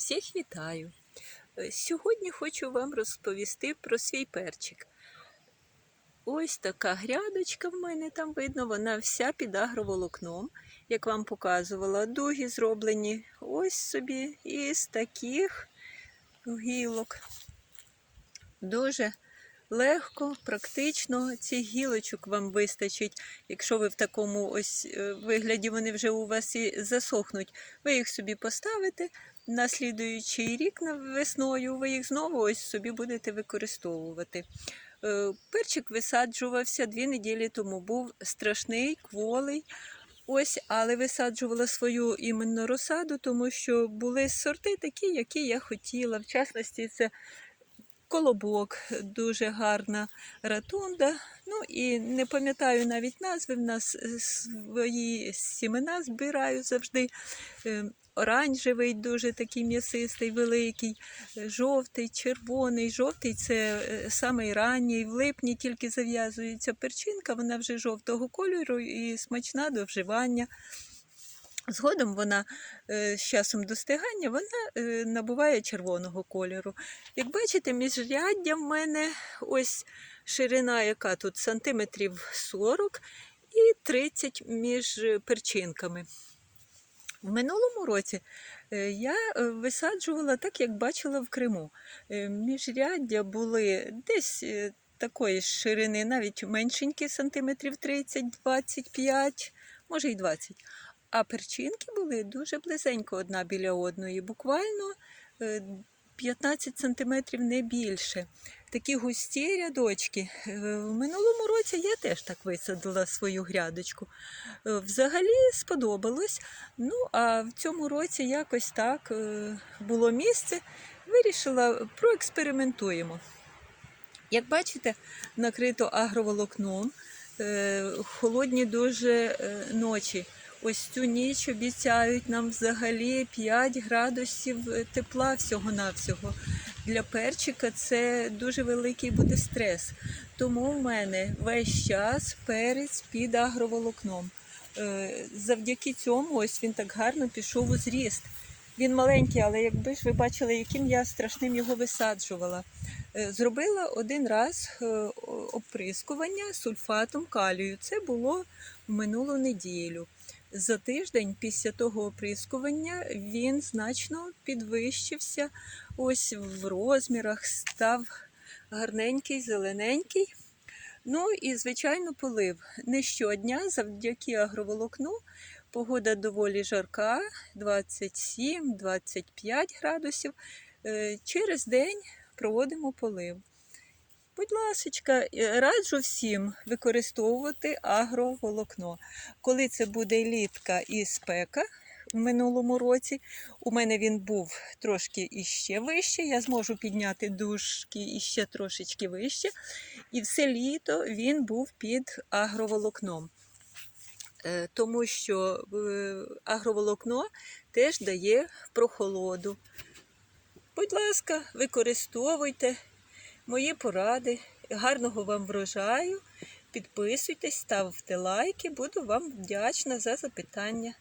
Всіх вітаю! Е, Сьогодні хочу вам розповісти про свій перчик. Ось така грядочка в мене там видно, вона вся під агроволокном, як вам показувала. Дуги зроблені ось собі із таких гілок. Дуже легко, практично цих гілочок вам вистачить. Якщо ви в такому ось е, вигляді вони вже у вас і засохнуть, ви їх собі поставите на слідуючий рік весною, ви їх знову ось собі будете використовувати. Е, Перчик висаджувався дві неділі тому, був страшний, кволий. Ось, але висаджувала свою іменно розсаду, тому що були сорти такі, які я хотіла. В частності, це колобок, дуже гарна ратунда. Ну і не пам'ятаю навіть назви. В нас е, свої сімена збираю завжди. Е, Оранжевий, дуже такий м'ясистий, великий, е, жовтий, червоний. Жовтий це самий ранній, в липні тільки зав'язується перчинка, вона вже жовтого кольору і смачна до вживання. Згодом вона е, з часом достигання вона е, набуває червоного кольору. Як бачите, міжряддя в мене ось ширина, яка тут сантиметрів 40 і 30 між перчинками. В минулому році е, я висаджувала так, як бачила в Криму. Міжряддя були десь такої ширини, навіть меншенькі, сантиметрів 30-25, може й 20. А перчинки були дуже близенько одна біля одної, буквально е, 15 сантиметрів не більше. Такі густі рядочки. Е, В минулому році я теж так висадила свою грядочку. Е, Взагалі сподобалось. Ну, а в цьому році якось так е, було місце. Вирішила, проекспериментуємо. Як бачите, накрито агроволокном, е, холодні дуже е, ночі. Ось цю ніч обіцяють нам взагалі 5 градусів тепла всього-навсього. Для перчика це дуже великий буде стрес. Тому в мене весь час перець під агроволокном. Е, Завдяки цьому ось він так гарно пішов у зріст. Він маленький, але якби ж ви бачили, яким я страшним його висаджувала. Е, Зробила один раз е, оприскування сульфатом калію. Це було в минулу неділю. За тиждень після того оприскування він значно підвищився ось в розмірах, став гарненький, зелененький. Ну і, звичайно, полив. Не щодня, завдяки агроволокну, погода доволі жарка, 27-25 градусів. Е, Через день проводимо полив. Будь ласка, раджу всім використовувати агроволокно. Коли це буде літка і спека в минулому році, у мене він був трошки іще вище, я зможу підняти дужки іще трошечки вище. І все літо він був під агроволокном. Е, Тому що е, агроволокно теж дає прохолоду. Будь ласка, використовуйте мої поради. Гарного вам врожаю. Підписуйтесь, ставте лайки. Буду вам вдячна за запитання.